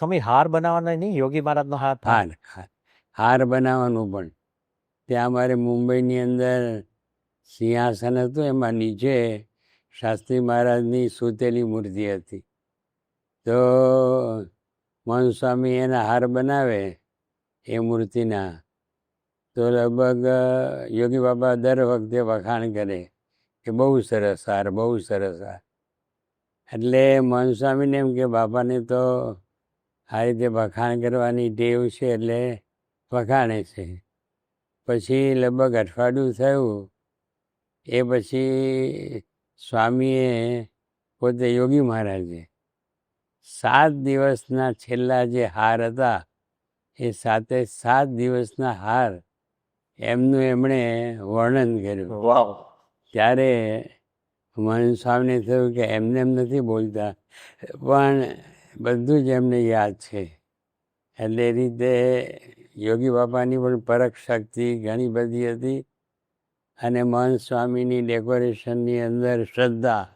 સ્વામી હાર બનાવવાના નહીં? યોગી મહારાજનો હાર હાર હાર બનાવવાનું પણ. ત્યાં અમારે મુંબઈની અંદર સિંહાસન હતું, એમાં નીચે શાસ્ત્રી મહારાજની સૂતેલી મૂર્તિ હતી. તો મન સ્વામી એના હાર બનાવે એ મૂર્તિના. તો લગભગ યોગી બાબા દર વખતે વખાણ કરે કે બહુ સરસ હાર, બહુ સરસ હાર. એટલે મન સ્વામીને એમ કે બાપાને તો આ રીતે વખાણ કરવાની ટેવ છે એટલે વખાણે છે. પછી લગભગ અઠવાડિયું થયું એ પછી સ્વામીએ પોતે યોગી મહારાજે સાત દિવસના છેલ્લા જે હાર હતા એ સાતે સાત દિવસના હાર એમનું એમણે વર્ણન કર્યું. વાવ. ત્યારે મન સ્વામીને થયું કે એમને એમ નથી બોલતા પણ બધું જ એમને યાદ છે. એટલે એ રીતે યોગી બાપાની પણ પરખ શક્તિ ઘણી બધી હતી. અને મહંત સ્વામીની ડેકોરેશનની અંદર શ્રદ્ધા